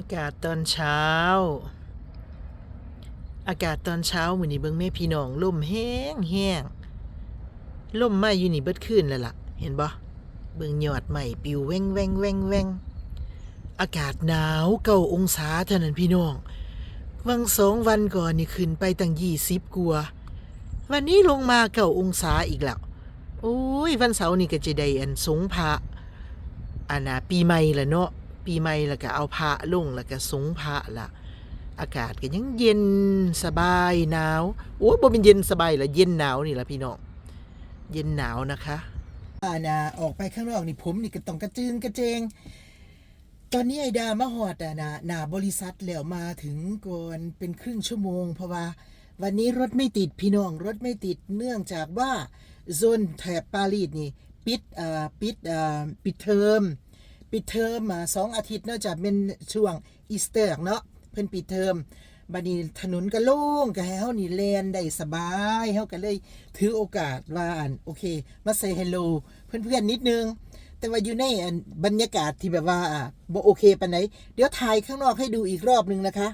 อากาศตอนเช้า อากาศตอนเช้ามื้อนี้เบิ่งแม่พี่น้องลมแห้งแห้งลมมาอยู่นี่เบิดคืนแล้วล่ะ เห็นบ่เบิ่งยอดใหม่ปิวแว่งแว่งแว่งแว่งอากาศหนาวเก้าองศาเท่านั้นพี่น้องวังสองวันก่อนนี่ขึ้นไปตั้งยี่สิบกัว วันนี้ลงมาเก้าองศาอีกแล้ว โอ้ย วันเสาร์นี่ก็จะได้อันสงพระอันน่ะปีใหม่ละเนาะ ปีใหม่แล้วก็เอาพระลงแล้วก็สงพระละอากาศก็ยังเย็นสบายหนาวโอ้บ่เป็นเย็นสบายละเย็นหนาวนี่ละพี่น้องเย็นหนาวนะคะอ่านะออกไปข้างนอกนี่ผมนี่ก็ต้องกระจึงกระเจง ตอนนี้ไอดามาหอดอะนะหน้าบริษัทแล้วมาถึงก่อนเป็นครึ่งชั่วโมง เพราะว่าวันนี้รถไม่ติดพี่น้องรถไม่ติดเนื่องจากว่าโซนแถบปารีสนี่ ปิดอ่าปิดอ่าปิดเทอม ปิดเทอมมาสองอาทิตย์เนาะจะเป็นช่วงอีสเตอร์เนาะเพิ่นปิดเทอมบัดนี้ถนนก็โล่งก็ให้เฮานี่แล่นได้สบายเฮาก็เลยถือโอกาสว่าอันโอเค มาเซฮัลโหลเพื่อนๆนิดนึง แต่ว่าอยู่ในบรรยากาศที่แบบว่าอะบ่โอเคปานไหนเดี๋ยวถ่ายข้างนอกให้ดูอีกรอบนึงนะคะ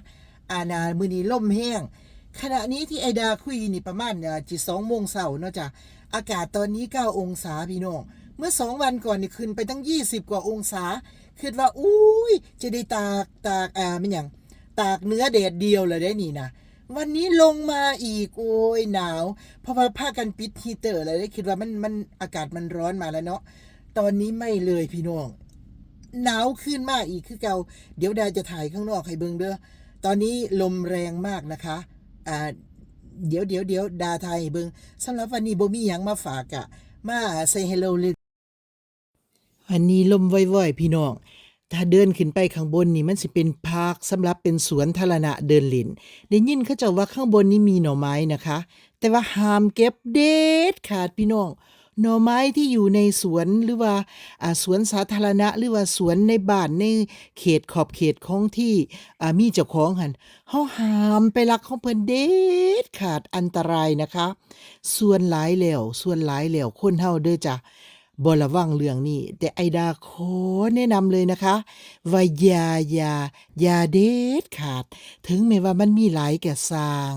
อานามือนี้ล่มแห้ง ขณะนี้ที่ไอดาคุยนี่ประมาณจิสองโมงเสาร์เนาะจ้ะอากาศตอนนี้ 9 องศาพี่น้อง เมื่อสองวันก่อนนี่ขึ้นไปตั้ง 20 กว่าองศาคิดว่าอุ้ยจะได้ตากตากอ่ามันอย่างตากเนื้อแดดเดียวเลยได้นี่นะวันนี้ลงมาอีกโอ้ยหนาว เพราะว่าผ้ากันปิดฮีเตอร์อะไรได้คิดว่ามันมันอากาศมันร้อนมาแล้วเนาะตอนนี้ไม่เลยพี่น้องหนาวขึ้นมากอีกคือเกาเดี๋ยวดาจะถ่ายข้างนอกให้เบิ่งเด้อตอนนี้ลมแรงมากนะคะอ่าเดี๋ยวเดี๋ยวเดี๋ยวดาถ่ายเบิงสำหรับวันนี้บ่มีหยังมาฝากอะมาใส่เฮลโลเล ยวันนี้ลมว่อยๆ พี่น้อง ถ้าเดินขึ้นไปข้างบนนี่มันสิเป็นพาร์คสำหรับเป็นสวนธารณะเดินเล่นได้ยินเขาเจ้าว่าข้างบนนี้มีหน่อไม้นะคะ แต่ว่าห้ามเก็บเด็ดขาดพี่น้องหน่อไม้ที่อยู่ในสวนหรือว่าอ่าสวนสาธารณะ หรือว่าสวนในบ้านในเขตขอบเขตของที่อ่ามีเจ้าของหันเฮาห้ามไปลักของเพิ่นเด็ดขาดอันตรายนะคะ ส่วนหลายแล้วส่วนหลายแล้วคนเฮาเด้อจ้ะ บระวังเรื่องนี้ แต่ไอดาขอแนะนำเลยนะคะ ว่าอย่าอย่าอย่าเด็ดขาด ถึงแม้ว่ามันมีหลายแก่สร้าง